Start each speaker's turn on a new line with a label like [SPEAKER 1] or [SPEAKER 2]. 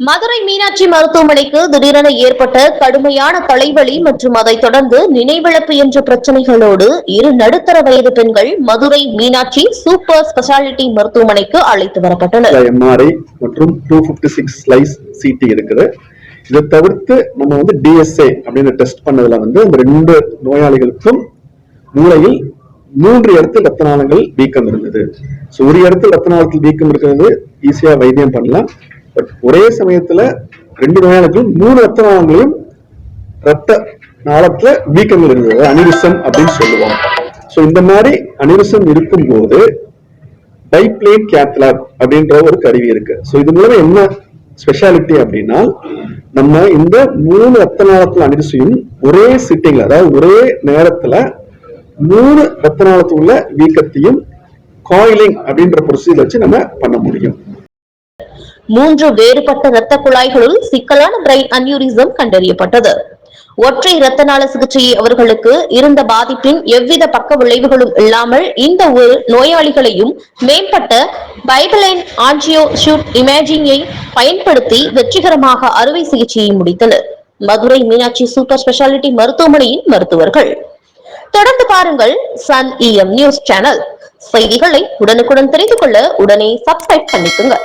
[SPEAKER 1] மதுரை மீனாட்சி மருத்துவமனைக்கு திடீரென ஏற்பட்ட கடுமையான தலைவலி மற்றும் அதைத் தொடர்ந்து நினைவிழப்பு என்ற பிரச்சனைகளோடு இரு நடுத்தர வயது பெண்கள் மதுரை மீனாட்சி சூப்பர் ஸ்பெஷாலிட்டி மருத்துவமனைக்கு அழைத்து வரப்பட்டனர்.
[SPEAKER 2] எம்ஆர்ஐ மற்றும் two fifty six slice CT இருக்குது. இதை தவிர்த்து நம்ம வந்து டிஎஸ்ஏ அப்படின்னு டெஸ்ட் பண்ணதுல வந்து அந்த ரெண்டு நோயாளிகளுக்கும் மூளையில் மூன்று இடத்தில் ரத்த நாளங்கள் வீக்கம் இருந்தது. ஸோ ஒரு இடத்தில் ரத்த நாளத்தில் வீக்கம் இருக்கிறது ஈஸியா வைத்தியம் பண்ணலாம். பட் ஒரே சமயத்துல ரெண்டு நோயாளிகளும் மூணு ரத்த நாளங்களையும் ரத்த நாளத்துல வீக்கங்கள் இருந்தது. அனிரிசம் அப்படின்னு சொல்லுவோம் ஸோ இந்த மாதிரி அனிரிசம் இருக்கும்போது டைப்ளேட் கேத்லாப் அப்படின்ற ஒரு கருவி இருக்கு. ஸோ இது மூலம் என்ன ஸ்பெஷாலிட்டி அப்படின்னா நம்ம இந்த மூணு ரத்த நாளத்துல அனிரிசையும் ஒரே சிட்டிங்ல அதாவது ஒரே நேரத்துல மூணு ரத்த நாளத்துல உள்ள வீக்கத்தையும் காயிலிங் அப்படின்ற ப்ரொசீஜர் வச்சு நம்ம பண்ண முடியும்.
[SPEAKER 1] மூன்று வேறுபட்ட இரத்த குழாய்களுள் சிக்கலான பிரெயின் அன்யூரிசம் கண்டறியப்பட்டது. ஒற்றை இரத்த நாள சிகிச்சையை அவர்களுக்கு இருந்த பாதிப்பின் எவ்வித பக்க விளைவுகளும் இல்லாமல் இந்த ஒரு நோயாளிகளையும் மேம்பட்ட பைபிளைன் ஆன்ஜியோ ஷூட் இமேஜிங்கை பயன்படுத்தி வெற்றிகரமாக அறுவை சிகிச்சையை முடித்தனர். மதுரை மீனாட்சி சூப்பர் ஸ்பெஷாலிட்டி மருத்துவமனையின் மருத்துவர்கள். தொடர்ந்து பாருங்கள் சன் இஎம் நியூஸ் சேனல். செய்திகளை உடனுக்குடன் தெரிந்து கொள்ள உடனே சப்ஸ்கிரைப் பண்ணிக்குங்க.